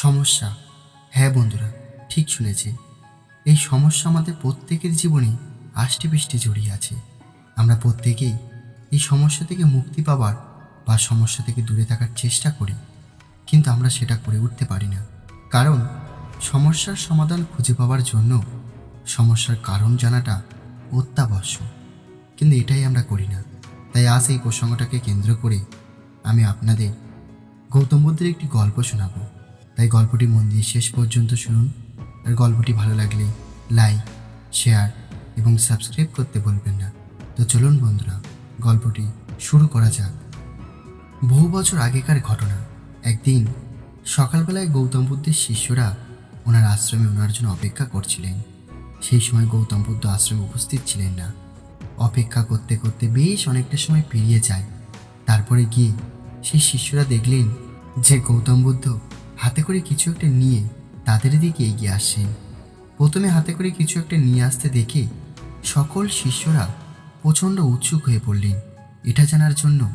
সমস্যা। হ্যাঁ বন্ধুরা, ঠিক শুনেছে। এই সমস্যা আমাদের প্রত্যেকের জীবনে আষ্টে পৃষ্ঠে জড়িয়ে আছে। আমরা প্রত্যেকেই এই সমস্যা থেকে মুক্তি পাবার বা সমস্যা থেকে দূরে থাকার চেষ্টা করি। কিন্তু আমরা সেটা করে উঠতে পারি না। কারণ সমস্যার সমাধান খুঁজে পাওয়ার জন্য সমস্যার কারণ জানাটা অত্যাবশ্যক। কিন্তু এটাই আমরা করি না। তাই আজ এই প্রসঙ্গটাকে কেন্দ্র করে আমি আপনাদের গৌতম বুদ্ধের একটি গল্প শোনাবো। তাই গল্পটি মন দিয়ে শেষ পর্যন্ত শুনুন। আর গল্পটি ভালো লাগলে লাইক শেয়ার এবং সাবস্ক্রাইব করতে বলবেন না। তো চলুন বন্ধুরা, গল্পটি শুরু করা যাক। বহু বছর আগেকার ঘটনা। একদিন সকালবেলায় গৌতম বুদ্ধের শিষ্যরা ওনার আশ্রমে ওনার জন্য অপেক্ষা করছিলেন। সেই সময় গৌতম বুদ্ধ আশ্রমে উপস্থিত ছিলেন না। অপেক্ষা করতে করতে বেশ অনেকটা সময় পেরিয়ে যায়। তারপরে গিয়ে সেই শিষ্যরা দেখলেন যে গৌতম বুদ্ধ হাতে করে কিছু একটা নিয়ে তাদের দিকে এগিয়ে আসছেন প্রথমে হাতে করে কিছু একটা নিয়ে আসতে দেখে সকল শিষ্যরা প্রচণ্ড উৎসুক হয়ে পড়লেন। এটা জানার জন্য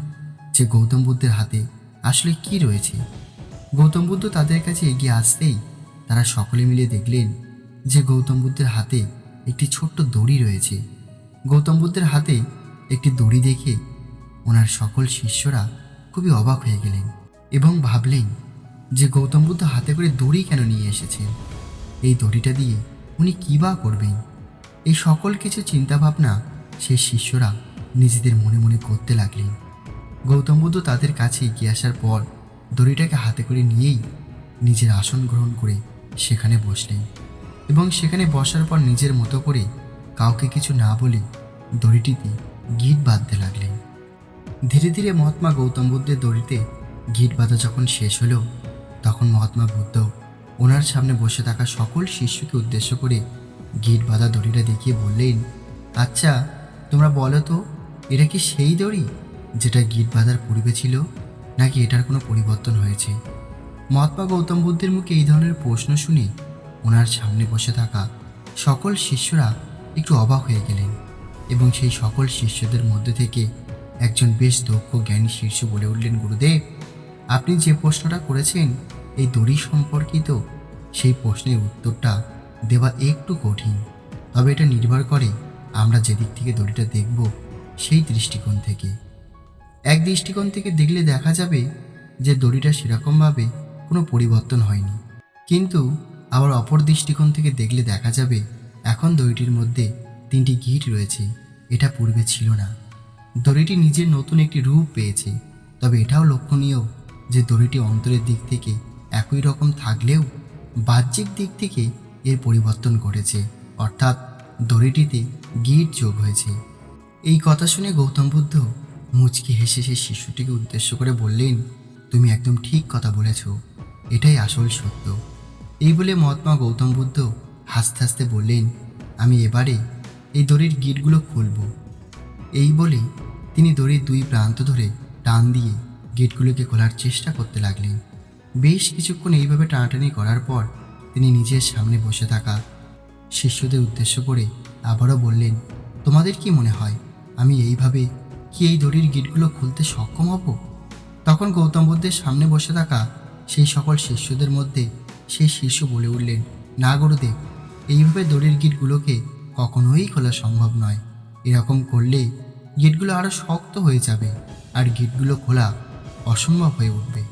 যে গৌতম বুদ্ধের হাতে আসলে কি রয়েছে? গৌতম বুদ্ধ তাদের কাছে এগিয়ে আসতেই তারা সকলে মিলে দেখলেন যে গৌতম বুদ্ধের হাতে একটি ছোট্ট দড়ি রয়েছে। গৌতম বুদ্ধের হাতে একটি দড়ি দেখে ওনার সকল শিষ্যরা খুবই অবাক হয়ে গেলেন এবং ভাবলেন যে গৌতম বুদ্ধ হাতে করে দড়ি কেন নিয়ে এসেছেন? এই দড়িটা দিয়ে উনি কী বা করবেন? এই সকল কিছু চিন্তাভাবনা সেই শিষ্যরা নিজেদের মনে মনে করতে লাগলেন। গৌতম বুদ্ধ তাদের কাছে এগিয়ে আসার পর দড়িটাকে হাতে করে নিয়েই নিজের আসন গ্রহণ করে সেখানে বসলেন এবং সেখানে বসার পর নিজের মতো করে কাউকে কিছু না বলে দড়িটিতে গিট বাঁধতে লাগলেন। ধীরে ধীরে মহাত্মা গৌতম বুদ্ধের দড়িতে গিট বাঁধা যখন শেষ হলো তখন মহাত্মা বুদ্ধ ওনার সামনে বসে থাকা সকল শিষ্যকে উদ্দেশ্য করে গিট বাঁধা দড়িটা দেখিয়ে বললেন আচ্ছা তোমরা বলো তো, এটা কি সেই দড়ি যেটা গিট বাঁধার পূর্বে ছিল নাকি এটার কোনো পরিবর্তন হয়েছে? মহাত্মা গৌতম বুদ্ধের মুখে এই ধরনের প্রশ্ন শুনে ওনার সামনে বসে থাকা সকল শিষ্যরা একটু অবাক হয়ে গেলেন এবং সেই সকল শিষ্যদের মধ্যে থেকে একজন বেশ দক্ষ জ্ঞানী শীর্ষ বলে উঠলেন, গুরুদেব আপনি যে প্রশ্নটা করেছেন, এই দড়ি সম্পর্কিত সেই প্রশ্নের উত্তরটা দেওয়া একটু কঠিন। তবে এটা নির্ভর করে আমরা যেদিক থেকে দড়িটা দেখব, সেই দৃষ্টিকোণ থেকে। এক দৃষ্টিকোণ থেকে দেখলে দেখা যাবে যে দড়িটা সেরকমভাবে কোনো পরিবর্তন হয়নি। কিন্তু আবার অপর দৃষ্টিকোণ থেকে দেখলে দেখা যাবে, এখন দড়িটির মধ্যে তিনটি গিট রয়েছে, এটা পূর্বে ছিল না। দড়িটি নিজের নতুন একটি রূপ পেয়েছে, তবে এটাও লক্ষণীয় যে দড়িটি অন্তরের দিক থেকে একই রকম থাকলেও বাহ্যিক দিক থেকে এর পরিবর্তন ঘটেছে। অর্থাৎ দড়িটিতে গিট যোগ হয়েছে। এই কথা শুনে গৌতম বুদ্ধ মুচকি হেসে সেই শিশুটিকে উদ্দেশ্য করে বললেন, তুমি একদম ঠিক কথা বলেছ। এটাই আসল সত্য। এই বলে মহাত্মা গৌতম বুদ্ধ হাসতে হাসতে বললেন, আমি এবারে এই দড়ির গিটগুলো খুলব। এই বলে তিনি দড়ির দুই প্রান্ত ধরে টান দিয়ে গেটগুলোকে খোলার চেষ্টা করতে লাগলেন। বেশ কিছুক্ষণ এইভাবে টানাটানি করার পর তিনি নিজের সামনে বসে থাকা শিষ্যদের উদ্দেশ্য করে আবারও বললেন, তোমাদের কি মনে হয় আমি এইভাবে কি এই দড়ির গিটগুলো খুলতে সক্ষম হব? তখন গৌতম বুদ্ধের সামনে বসে থাকা সেই সকল শিষ্যদের মধ্যে সেই শিষ্য বলে উঠলেন, না গুরুদেব, এইভাবে দড়ির গিটগুলোকে কখনোই খোলা সম্ভব নয়। এরকম করলে গিটগুলো আরও শক্ত হয়ে যাবে আর গিটগুলো খোলা অসম্ভব হয়ে উঠবে।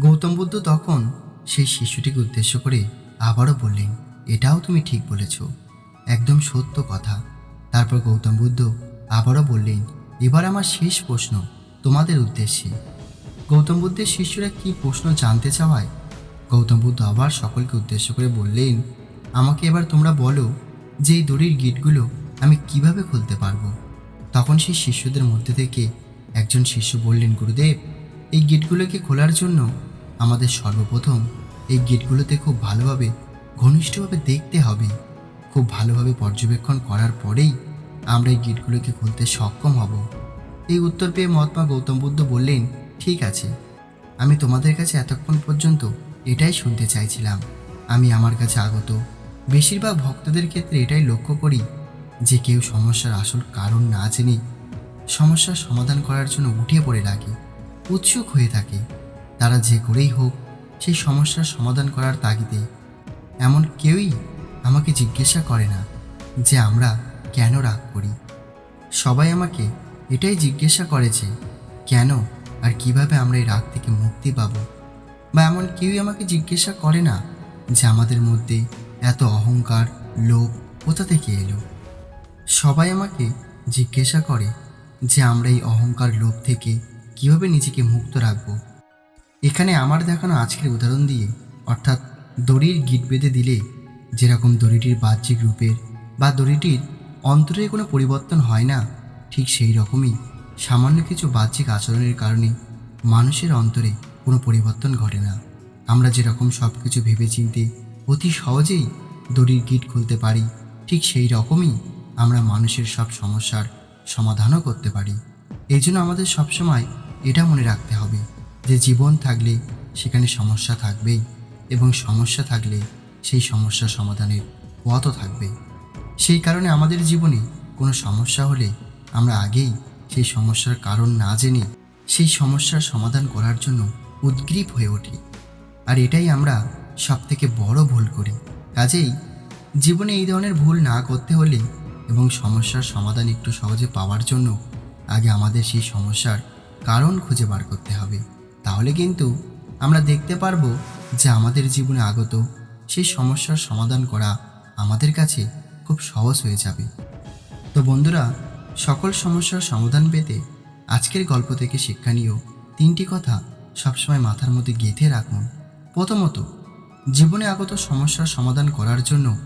গৌতম বুদ্ধ তখন সেই শিশুটিকে উদ্দেশ্য করে আবারও বললেন, এটাও তুমি ঠিক বলেছ। একদম সত্য কথা। তারপর গৌতম বুদ্ধ আবারও বললেন, এবার আমার শেষ প্রশ্ন তোমাদের উদ্দেশ্যে। গৌতম বুদ্ধের শিষ্যরা কি প্রশ্ন জানতে চাওয়ায়? গৌতম বুদ্ধ আবার সকলকে উদ্দেশ্য করে বললেন, আমাকে এবার তোমরা বলো যে এই দড়ির গিটগুলো আমি কীভাবে খুলতে পারব? তখন সেই শিষ্যদের মধ্যে থেকে একজন শিষ্য বললেন, গুরুদেব এই গেটগুলোকে খোলার জন্য? আমাদের সর্বপ্রথম এই গেটগুলোতে খুব ভালোভাবে, ঘনিষ্ঠভাবে দেখতে হবে। খুব ভালোভাবে পর্যবেক্ষণ করার পরেই আমরা এই গেটগুলোকে খুলতে সক্ষম হব। এই উত্তর পেয়ে মহাত্মা গৌতম বুদ্ধ বললেন, ঠিক আছে। আমি তোমাদের কাছে এতক্ষণ পর্যন্ত এটাই শুনতে চাইছিলাম। আমি আমার কাছে আগত। বেশিরভাগ ভক্তদের ক্ষেত্রে এটাই লক্ষ্য করি যে কেউ সমস্যার আসল কারণ না জেনে সমস্যার সমাধান করার জন্য উঠে পড়ে লাগে। উৎসুক হয়ে থাকে। তারা যে করেই হোক, সেই সমস্যার সমাধান করার তাগিদে। এমন কেউই আমাকে জিজ্ঞাসা করে না যে আমরা কেন রাগ করি। সবাই আমাকে এটাই জিজ্ঞাসা করে যে, কেন আর কীভাবে আমরা এই রাগ থেকে মুক্তি পাবো? বা এমন কেউই আমাকে জিজ্ঞাসা করে না যে আমাদের মধ্যে এত অহংকার, লোভ কোথা থেকে এলো? সবাই আমাকে জিজ্ঞাসা করে যে আমরা এই অহংকার, লোভ থেকে কীভাবে নিজেকে মুক্ত রাখব? এখানে আমার দেখানো আজকের উদাহরণ দিয়ে, অর্থাৎ দড়ির গিট বেঁধে দিলে যেরকম দড়িটির বাহ্যিক রূপের বা দড়িটির অন্তরে কোনো পরিবর্তন হয় না, ঠিক সেই রকমই সামান্য কিছু বাহ্যিক আচরণের কারণে মানুষের অন্তরে কোনো পরিবর্তন ঘটে না। আমরা যেরকম সব কিছু ভেবেচিন্তে অতি সহজেই দড়ির গিট খুলতে পারি, ঠিক সেই রকমই আমরা মানুষের সব সমস্যার সমাধানও করতে পারি। এই জন্য আমাদের সবসময় এটা মনে রাখতে হবে যে জীবন থাকলে সেখানে সমস্যা থাকবেই এবং সমস্যা থাকলে সেই সমস্যা সমাধানের পথও থাকবে। সেই কারণে আমাদের জীবনে কোনো সমস্যা হলে আমরা আগেই সেই সমস্যার কারণ না জেনে সেই সমস্যার সমাধান করার জন্য উদ্গ্রীব হয়ে ওঠি আর এটাই আমরা সব থেকে বড় ভুল করি। কাজেই জীবনে এই ধরনের ভুল না করতে হলে এবং সমস্যার সমাধান একটু সহজে পাওয়ার জন্য আগে আমাদের সেই সমস্যার কারণ খুঁজে বার করতে হবে। তাহলে কিন্তু আমরা দেখতে পারব যে আমাদের জীবনে আগত সেই সমস্যার সমাধান করা আমাদের কাছে খুব সহজ হয়ে যাবে। তো বন্ধুরা, সকল সমস্যার সমাধান পেতে আজকের গল্প থেকে শিক্ষা নিয়েও তিনটি কথা সবসময় মাথার মধ্যে গেঁথে রাখুন। প্রথমত, জীবনে আগত সমস্যার সমাধান করার জন্য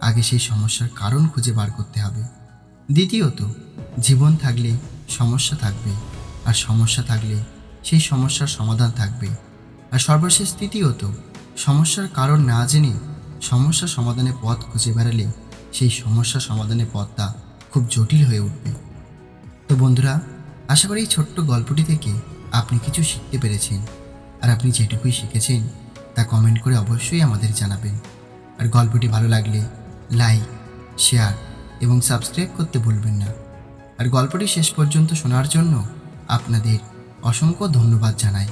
আগে সেই সমস্যার কারণ খুঁজে বার করতে হবে। দ্বিতীয়ত, জীবন থাকলে সমস্যা থাকবে আর সমস্যা থাকলে সেই সমস্যার সমাধান থাকবে। আর সর্বশেষ তৃতীয়ত সমস্যার কারণ না জেনে সমস্যা সমাধানের পথ খুঁজে বেড়ালে সেই সমস্যা সমাধানের পথটা খুব জটিল হয়ে উঠবে। তো বন্ধুরা, আশা করি এই ছোট্ট গল্পটি থেকে আপনি কিছু শিখতে পেরেছেন। আর আপনি যেটুকুই শিখেছেন, তা কমেন্ট করে অবশ্যই আমাদের জানাবেন। আর গল্পটি ভালো লাগলে লাইক, শেয়ার এবং সাবস্ক্রাইব করতে ভুলবেন না। আর গল্পটি শেষ পর্যন্ত শোনার জন্য আপনাদের অসংখ্য ধন্যবাদ জানাই।